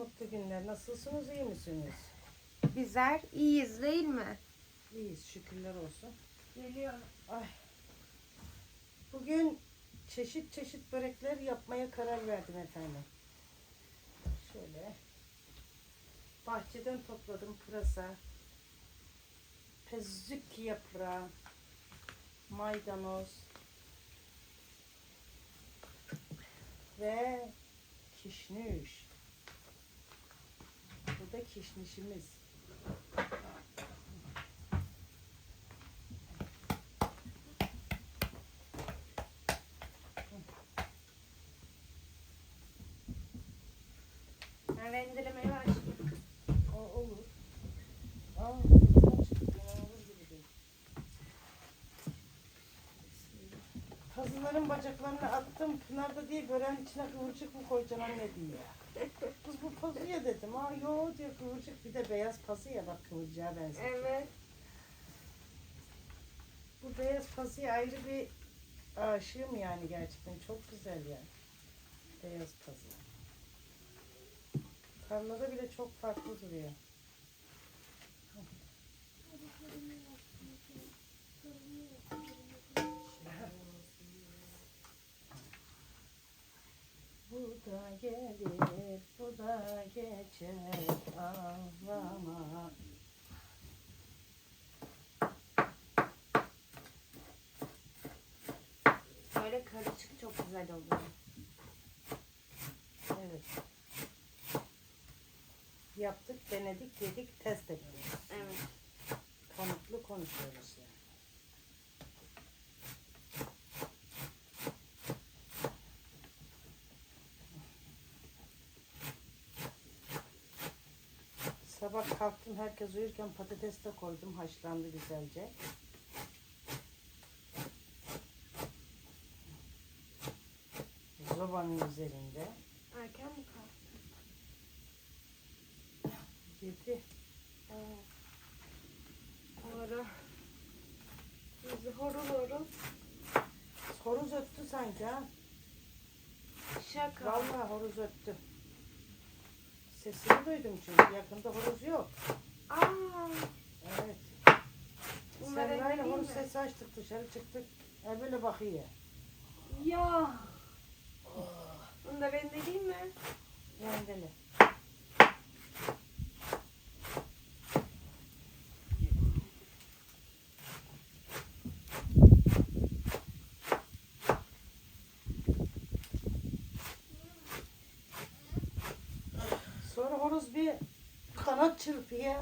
mutlu günler. Nasılsınız, iyi misiniz? Bizler iyiyiz değil mi? İyiyiz, şükürler olsun. Geliyorum. Ay. Bugün çeşit çeşit börekler yapmaya karar verdim efendim. Şöyle. Bahçeden topladım pırasa, pezük yaprağı, maydanoz ve kişniş. Bu da kişnişimiz. Ben rendelemeye başlayayım. O olur. Aa. Pazıların bacaklarını attım. Pınar da diye gören içine kıvırcık mı koyacaksın anne diye. Kız bu pazı ya dedim. Aa yo diyor kıvırcık. Bir de beyaz pazı ya bak kıvırcığa benziyor. Evet. Bu beyaz pazıya ayrı bir aşığım yani gerçekten. Çok güzel yani. Beyaz pazı. Tarlada bile çok farklı duruyor. Bu da gelir, bu da geçer, ağlama. Böyle karışık çok güzel oluyor. Evet. Yaptık, denedik, yedik, test ediyoruz. Evet. Kanıtlı konuşuyoruz yani. Kalktım herkes uyurken patates de koydum haşlandı güzelce. Zobanın üzerinde. Erken mi kalktın? Yedi. O ara bizi horul horul Horoz öttü sanki ha. şaka. Vallahi horoz öttü. Sesini duydum çünkü yakında horoz yok. Aa, Evet. bunlar Serrayla değil horoz mi? sesi açtık dışarı çıktık. E böyle bakıyor. Ya. Bunu da ben de değil mi? Yendeli. Sonra horoz bir çırpıyor.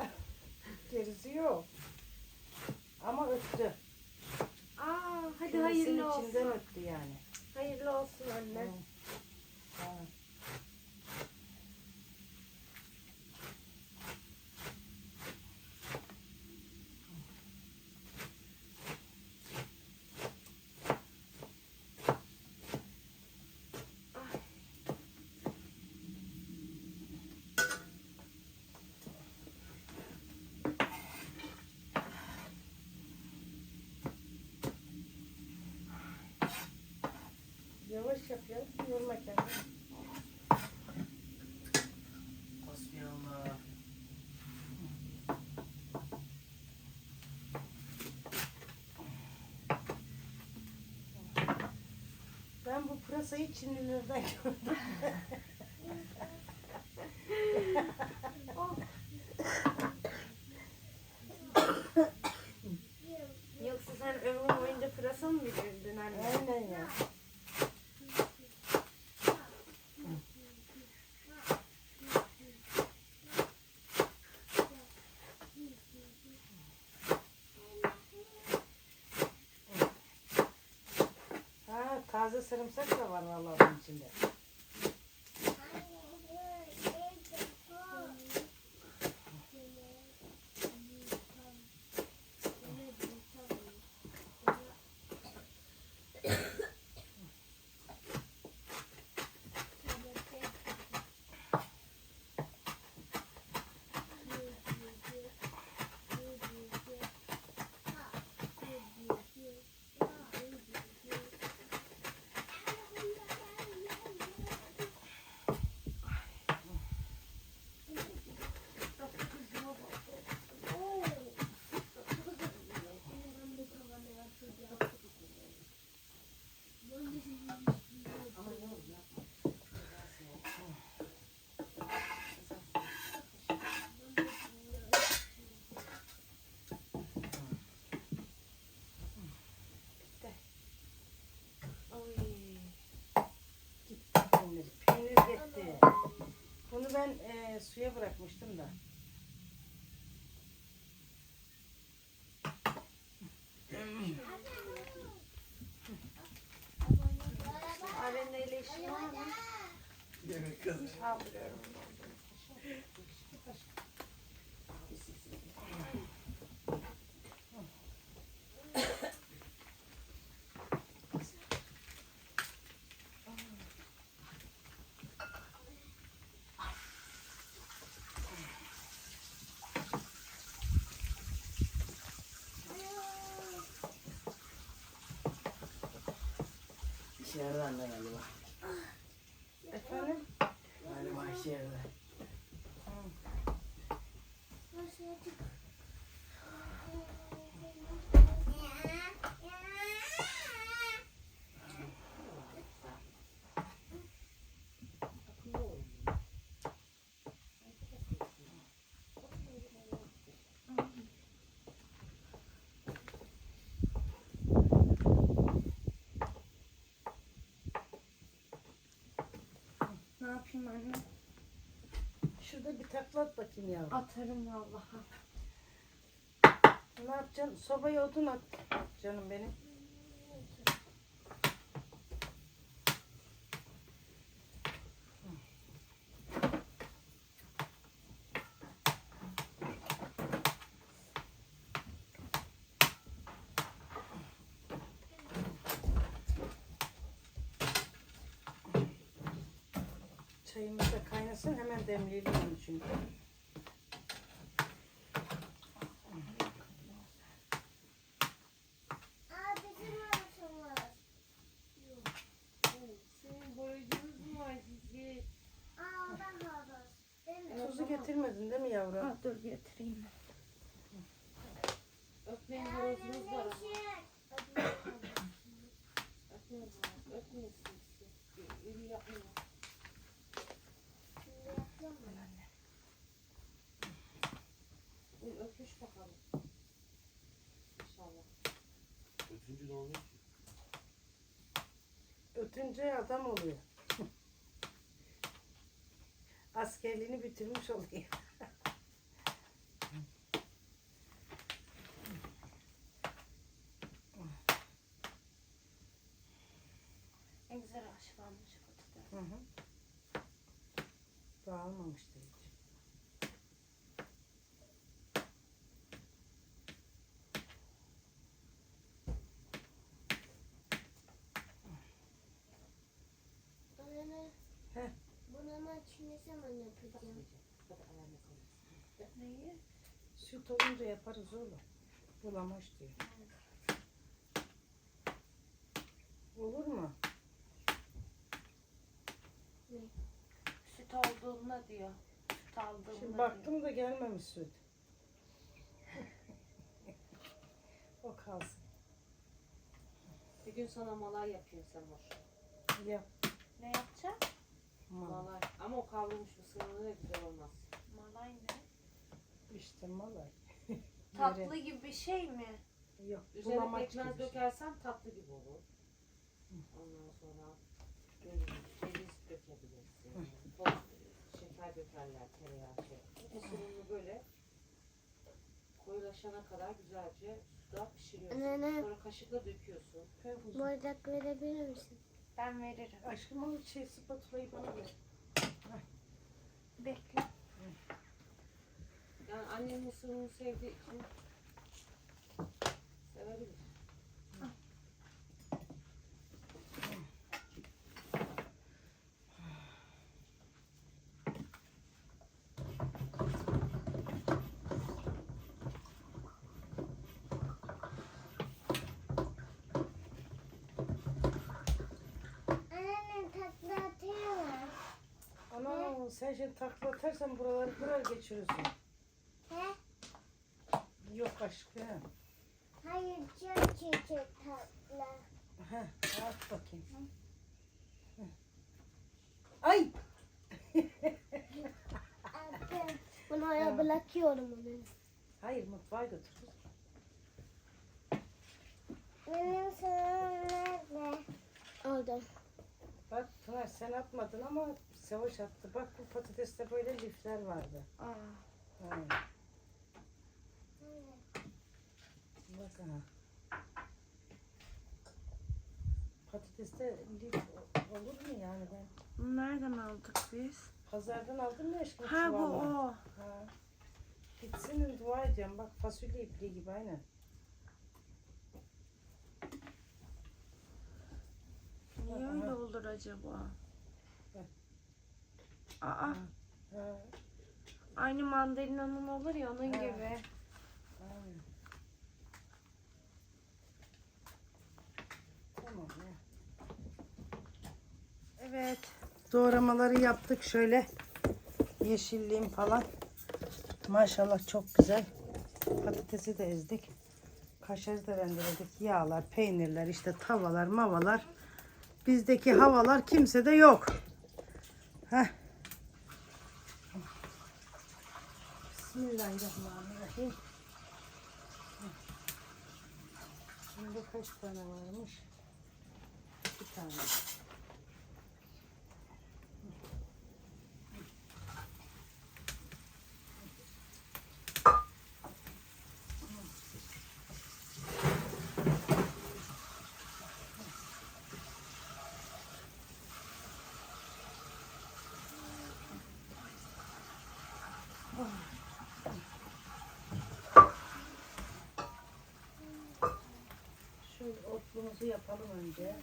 Gerisi yok. Ama öttü. Aa, hadi Kümesinin hayırlı olsun. içinden öttü yani. Hayırlı olsun anne. Ha. Yavaş yap ya. Yorma kendini. Hasbinallah. Ben bu pırasayı Çinlilerden gördüm. Yoksa sen ömrün boyunca pırasa mı bilirdin anne? Aynen ya. Ha, taze sarımsak da var vallahi içinde. Ben e, suya bırakmıştım da. ചെറുതാണ് നല്ല ചെറുതാണ് yapayım anne? Şurada bir takla at bakayım yavrum. Atarım vallahi. Ne yapacaksın? Sobaya odun at canım benim. Çayımız da kaynasın hemen demleyelim onu çünkü. Tuzu getirmedin değil mi yavrum? Ha, dur getireyim. Ötüncü ne oluyor ki? Ötünce adam oluyor. Askerliğini bitirmiş oluyor. Ne güzel patates. Hı hı. Dağılmamıştır hiç. Heh. Bunu ama ne zaman yapacağım? Neyi? Süt olunca yaparız oğlum. Bulamaç diyor. Olur mu? Süt olduğunda diyor. Süt aldığında Şimdi diyor. baktım da gelmemiş süt. o kalsın. Bir gün sana malay yapayım Semur. Yap. Ne yapacağım? Mal. Malay. Ama o kavrulmuş mısırlı da güzel olmaz. Malay ne? İşte malay. Tatlı gibi bir şey mi? Yok. Üzerine bulamaç pekmez gibi. dökersen tatlı gibi olur. Ondan sonra böyle ceviz dökebilirsin. Toz şeker dökerler tereyağı şey. Mısırını böyle koyulaşana kadar güzelce suda pişiriyorsun. Sonra kaşıkla döküyorsun. Bardak verebilir misin? Ben veririm. Aşkım o şey spatulayı bana ver. Bekle. Yani annem mısırını sevdiği için sevebilir. Anne tatlı atıyor mu? Ana sen şimdi takla atarsan buraları kırar geçirirsin. He? Yok aşkım. Hayır çok küçük tatlı. Heh, at bakayım. Heh. Ay! Bunu oraya bırakıyorum onu. Hayır mutfağa götür. Benim sınavım nerede? Orada. Bak Pınar sen atmadın ama Savaş attı. Bak bu patates de böyle lifler vardı. Aa, Ha. Bak ha. Patateste lif olur mu yani ben nereden aldık biz? pazardan aldım ya aşkım Ha bu çuvalları. o. Ha. Bitsin dua ediyorum bak fasulye ipliği gibi aynen. Niye öyle olur acaba? Aa, aynı mandalina'nın olur ya onun gibi. Aynen. Tamam ya. Evet. Doğramaları yaptık şöyle. Yeşilliğim falan. Maşallah çok güzel. Patatesi de ezdik. Kaşarı da rendeledik. Yağlar, peynirler, işte tavalar, mavalar. Bizdeki havalar kimsede yok. Heh. Bismillahirrahmanirrahim. Şimdi kaç tane varmış? İki tane. Otlumuzu yapalım önce.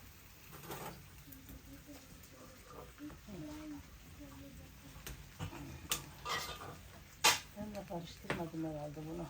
Ben de karıştırmadım herhalde bunu.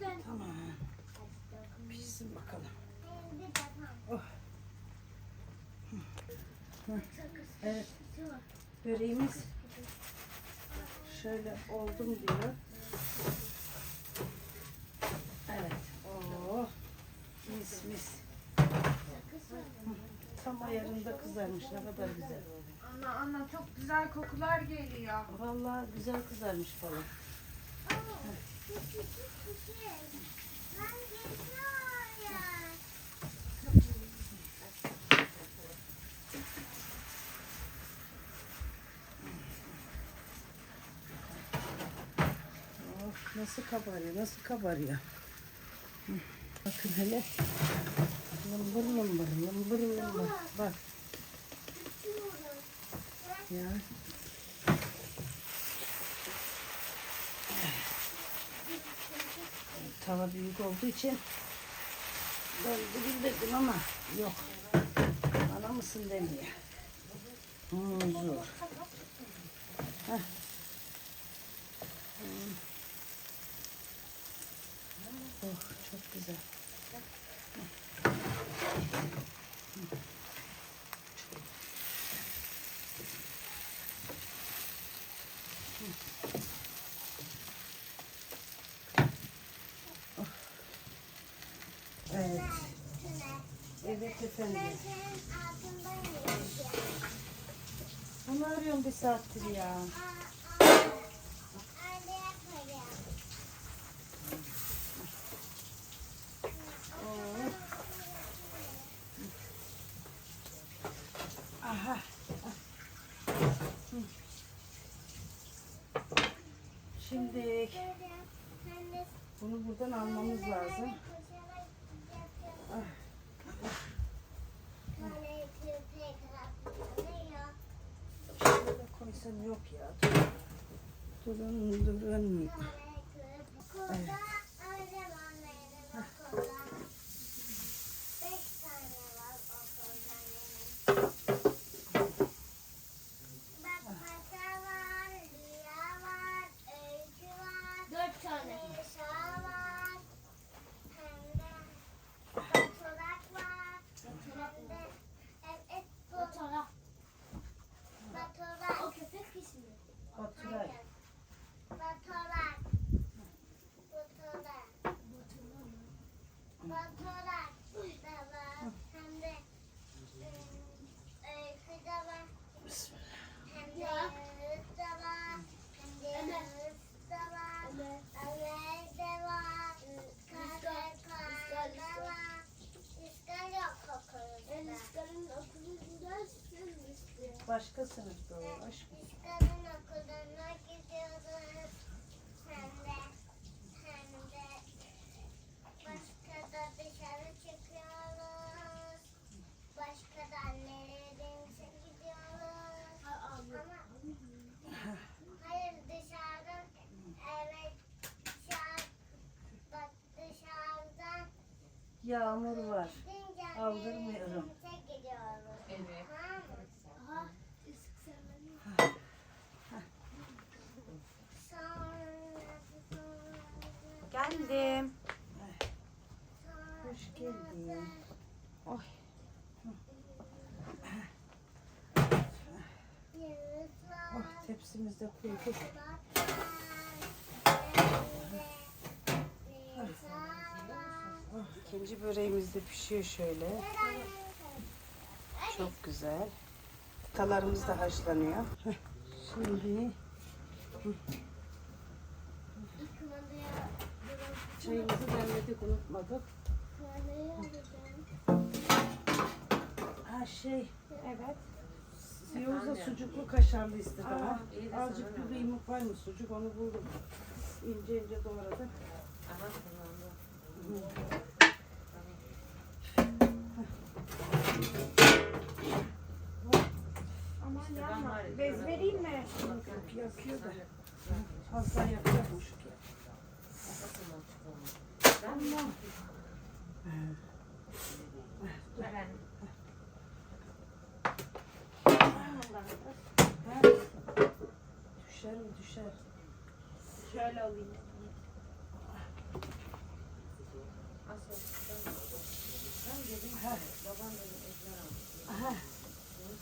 Tamam. Pişsin bakalım. Evet. Böreğimiz şöyle oldum diyor. Evet. Oo. Mis mis. Tam ayarında kızarmış. Ne kadar güzel. Anne anne çok güzel kokular geliyor. Vallahi güzel kızarmış falan. Of nasıl kabarıyor, nasıl kabarıyor. Bakın hele. Lımbır lımbır, lımbır lımbır. Bak ya. Tava büyük olduğu için döndürün dedim ama yok. Bana mısın demiyor. Huzur. Heh. Hmm. Oh çok güzel. Evet. Ben. Onu arıyorum bir saattir ya. Oh. Aha. Şimdi bunu buradan almamız lazım. Ah. Şöyle koysam yok ya. Durun durun. Kale köpek okulda öğretmenlerin okulda. Beş tane var okulda benim. Bak masa var, rüya var, öykü var. Dört tane. Nisa var. Hem de baturak var. Hem de evet bu. Baturak. Baturak. O köpek ismi. Baturay. Baturak. Baturak. Baturak da var. Hem de ım, öykü de var. Hem de Yağız da var. Hem de Yağız da var. Ömer de var. Kare da var. İskal yok okulunda. İskal'ın okulunda Başka sınıfta o aşkım. Okuluna gidiyoruz. Hem de hem de başka da dışarı çıkıyoruz. Başka da nerelerinse gidiyoruz. Ama hayır dışarıdan evet dışarı bak dışarıdan Yağmur var. Aldırmıyorum. gidiyoruz. Evet. Geldim. Hoş geldin. Oy. Oh tepsimizde koyduk. Oh, ikinci böreğimiz de pişiyor şöyle. Çok güzel. Talarımız da haşlanıyor. Şimdi çayımızı demledik unutmadık. Ha şey Evet. Yavuz'a sucuklu kaşarlı istedi de Azıcık bir kıymık var mı sucuk onu buldum. İnce ince doğradık. Aha. Aman ben yapma. var ya, Bez vereyim mi? Yakıyor da. Fazla yakıyormuş ki. Kafasından çıkalım. Ben mi? Veren. Ha? Düşer mi düşer. Şöyle alayım.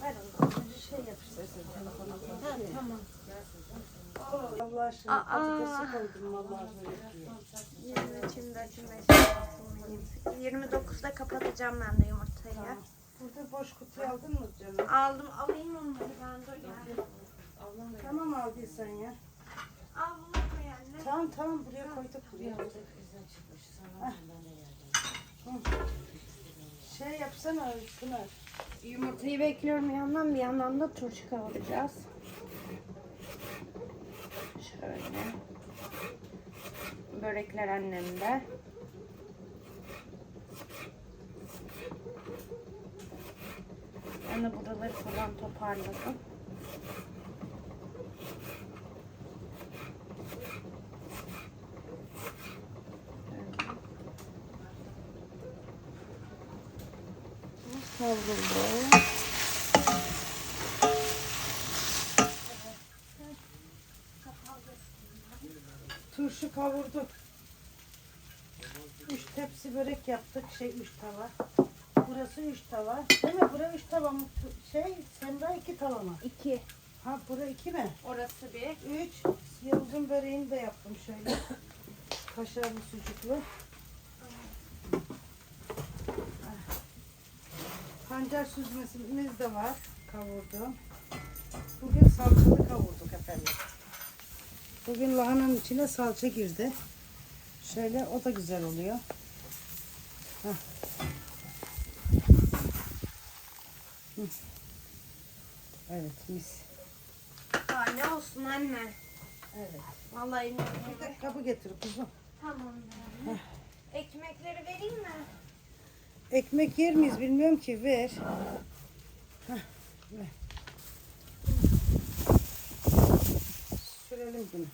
Ben- onu. Şey yap istersen. Tamam. Allah aşkına Aa. patatesi koydum vallahi böyle diye. Yirmi şimdi açılmaya 29'da kapatacağım ben de yumurtayı. Tamam. Burada boş kutuyu aldın mı canım? Aldım alayım onları ben dur ya. Tamam aldıysan ya. Al bunu koy anne. Tamam tamam buraya koyduk buraya. de geldim. Şey yapsana Pınar. Yumurtayı bekliyorum bir yandan bir yandan da turşu kavuracağız. Şöyle. Börekler annemde. Ben de buraları falan toparladım. Kavruldu. Turşu kavurduk. Üç tepsi börek yaptık. Şey üç tava. Burası üç tava. Değil mi? Bura üç tava mı? Şey Semra iki tava mı? İki. Ha bura iki mi? Orası bir. Üç. Yavuz'un böreğini de yaptım şöyle. Kaşarlı sucuklu. Pancar süzmesimiz de var. Kavurdum. Bugün salçalı kavurduk efendim. Bugün lahananın içine salça girdi. Şöyle o da güzel oluyor. Hı. Evet mis. Daha ne olsun anne. Evet. Vallahi eline Bir de kabı getir kuzum. Tamam. Ekmekleri vereyim mi? Ekmek yer miyiz bilmiyorum ki ver. Heh, ver. Sürelim bunu.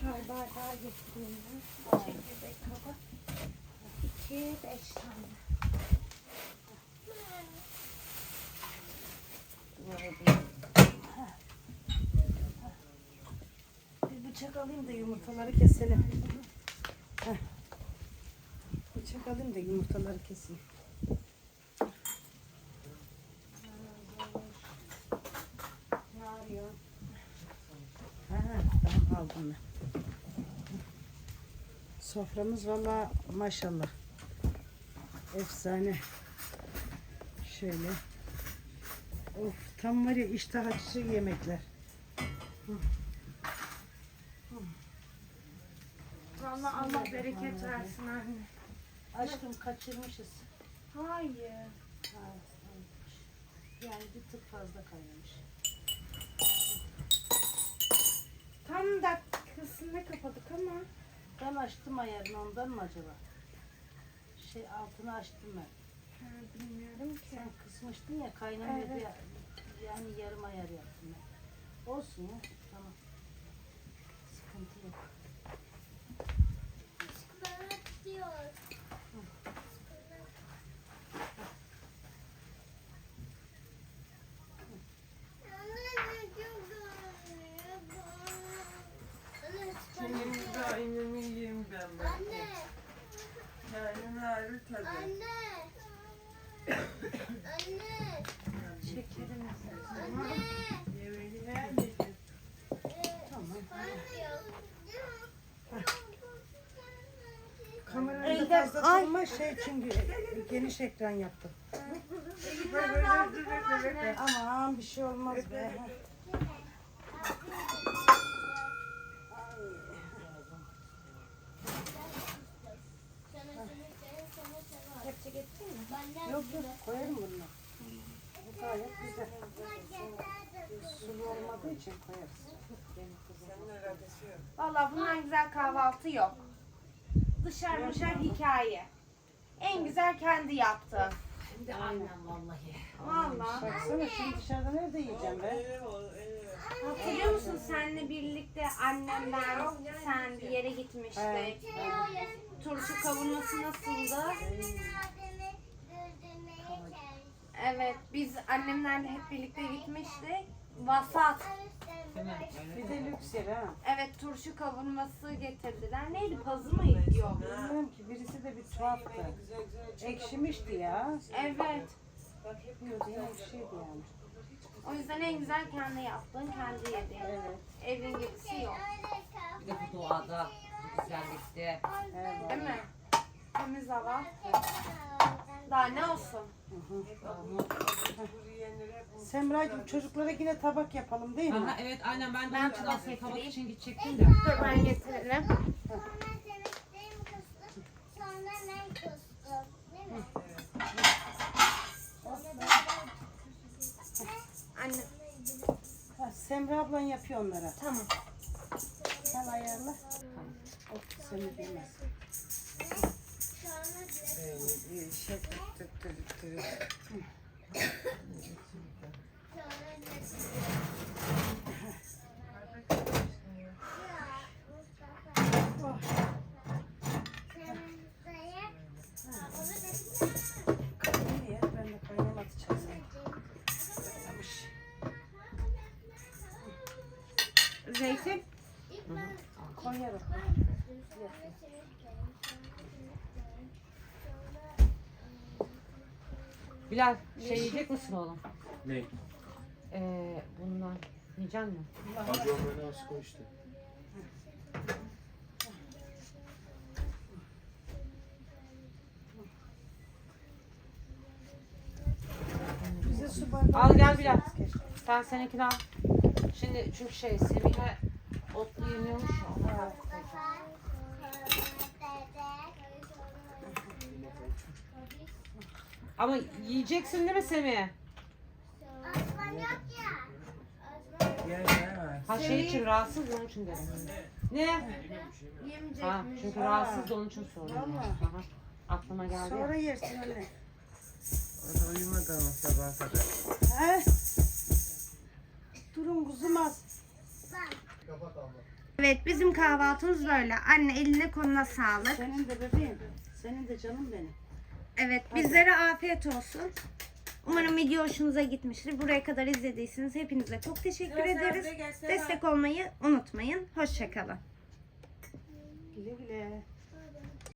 Çay bardağı getireyim ben. Çekirdek kaba. İki, beş tane. Bir bıçak alayım da yumurtaları keselim. Heh. Bıçak alayım da yumurtaları keseyim. Ne arıyor? Ha, ben. Soframız valla maşallah. Efsane. Şöyle. Of tam var ya iştah açıcı yemekler. Vallahi Allah bereket versin anne. Aşkım kaçırmışız. Hayır. Ha, olmuş. Yani bir tık fazla kaynamış. Dakikasında kapadık ama. Ben açtım ayarını ondan mı acaba? Şey altını açtım ben. Ha, bilmiyorum ki. Sen kısmıştın ya kaynamıyor Evet. diye yani yarım ayar yaptım ben. Olsun ya tamam. Sıkıntı yok. Bana diyor. Senin daimimi yiyeyim ben ben. Anne, Yani narı tadı. anne. Anne, Şekerimiz. anne. Yemeği her yedim. Tamam. Anne. Kamerayı Elde- da fazla Ay. tutma şey çünkü geniş ekran yaptım. Aman bir şey olmaz be. Kepçe getireyim mi? Yok yok koyarım bunu. Bu gayet güzel. Sulu olmadığı için koyarız. Vallahi bundan güzel kahvaltı yok. Dışarı dışarı hikaye. En güzel kendi yaptı. Aynen vallahi. Vallahi. Baksana şimdi dışarıda nerede yiyeceğim ben? Hatırlıyor musun senle birlikte annemler sen bir yere gitmiştik. Evet. Turşu kavurması nasıldı? Evet biz annemlerle hep birlikte gitmiştik. Vasat. Bir de lüks yer ha. Evet turşu kavurması getirdiler. Neydi pazı mıydı? Yok. Bilmiyorum ki birisi de bir tuhaftı. Ekşimişti ya. Evet. Gözüne bir şeydi yani. O yüzden en güzel kendi yaptın, kendi yedin. Evet. Evin gibisi yok. Bir de bu doğada, bu güzellikte. Evet. Değil mi? Temiz hava. Daha ne olsun? Semra'cığım çocuklara yine tabak yapalım değil mi? Aha, evet aynen ben de Ben onun için tabak aslında tabak getireyim. için gidecektim de. Dur ben getiririm. Sonra ben kustum. Değil mi? Anne Ha, Semra ablan yapıyor onlara. tamam. Sen ayarla. Of seni bilmez. Sonra Ee, şey tık tık 嗯。Bilal şey yiyecek misin oğlum? Ne? Ee, bundan yiyecek misin? Acı olmayan az koy işte. Bize su bardağı Al gel Bilal. Sen seninkini al. Şimdi çünkü şey Semih'e Ama yiyeceksin değil mi Semih? Osman yok ya. Gel gel. Ha şey için rahatsız onun için dedim. Ne? Yemeyecek Ha çünkü rahatsız onun için sordum. Vallahi. Aha, Aklıma geldi. Sonra yersin anne. O da uyumadı ama sabaha kadar. He? Durun kuzum az. Evet bizim kahvaltımız böyle. Anne eline koluna sağlık. Senin de bebeğim. Senin de canım benim. Evet bizlere afiyet olsun. Umarım video hoşunuza gitmiştir. Buraya kadar izlediyseniz hepinize çok teşekkür ederiz. Destek olmayı unutmayın. Hoşçakalın. Güle güle.